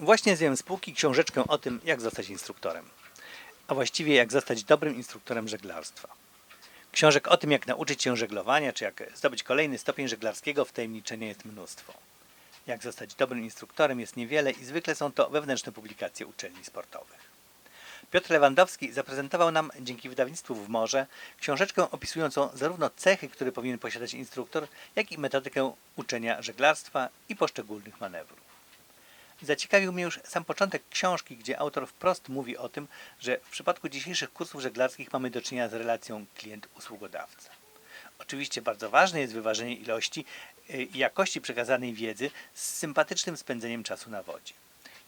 Właśnie zjąłem z półki książeczkę o tym, jak zostać instruktorem. A właściwie jak zostać dobrym instruktorem żeglarstwa. Książek o tym, jak nauczyć się żeglowania, czy jak zdobyć kolejny stopień żeglarskiego wtajemniczenia jest mnóstwo. Jak zostać dobrym instruktorem jest niewiele i zwykle są to wewnętrzne publikacje uczelni sportowych. Piotr Lewandowski zaprezentował nam dzięki wydawnictwu w Morze książeczkę opisującą zarówno cechy, które powinien posiadać instruktor, jak i metodykę uczenia żeglarstwa i poszczególnych manewrów. Zaciekawił mnie już sam początek książki, gdzie autor wprost mówi o tym, że w przypadku dzisiejszych kursów żeglarskich mamy do czynienia z relacją klient-usługodawca. Oczywiście bardzo ważne jest wyważenie ilości y, i jakości przekazanej wiedzy z sympatycznym spędzeniem czasu na wodzie.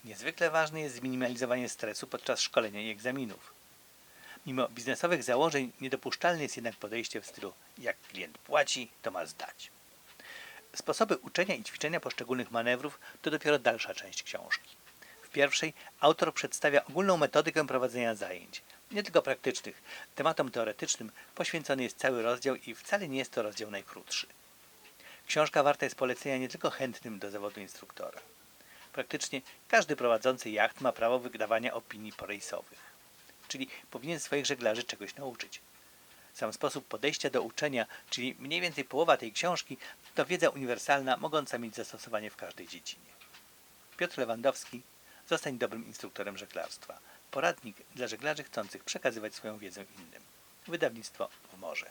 Niezwykle ważne jest zminimalizowanie stresu podczas szkolenia i egzaminów. Mimo biznesowych założeń niedopuszczalne jest jednak podejście w stylu jak klient płaci, to ma zdać. Sposoby uczenia i ćwiczenia poszczególnych manewrów to dopiero dalsza część książki. W pierwszej autor przedstawia ogólną metodykę prowadzenia zajęć, nie tylko praktycznych. Tematom teoretycznym poświęcony jest cały rozdział i wcale nie jest to rozdział najkrótszy. Książka warta jest polecenia nie tylko chętnym do zawodu instruktora. Praktycznie każdy prowadzący jacht ma prawo wydawania opinii porejsowych, czyli powinien swoich żeglarzy czegoś nauczyć. Sam sposób podejścia do uczenia, czyli mniej więcej połowa tej książki, to wiedza uniwersalna, mogąca mieć zastosowanie w każdej dziedzinie. Piotr Lewandowski, zostań dobrym instruktorem żeglarstwa. Poradnik dla żeglarzy chcących przekazywać swoją wiedzę innym. Wydawnictwo w morze.